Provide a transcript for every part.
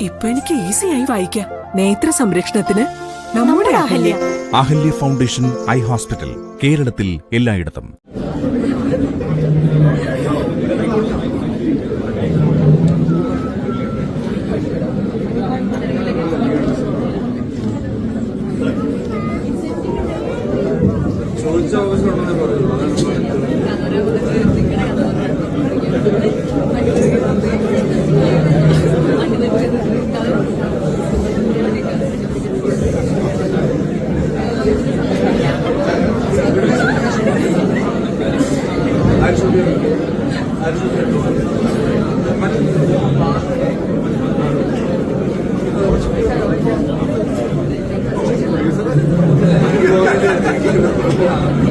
ഇപ്പൊ എനിക്ക് ഈസിയായി വായിക്കാം. നേത്ര സംരക്ഷണത്തിന് നമ്മുടെ Ahalya. Ahalya foundation eye hospital കേരളത്തിൽ എല്ലായിടത്തും. ചോദിച്ച ആവശ്യമുണ്ടെന്നേ Yeah.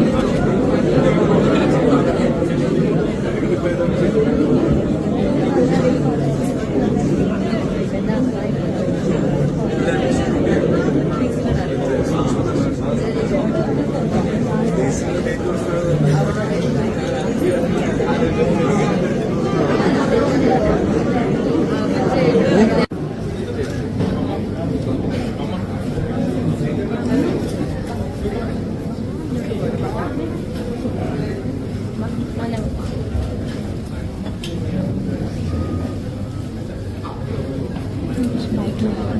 മികച്ച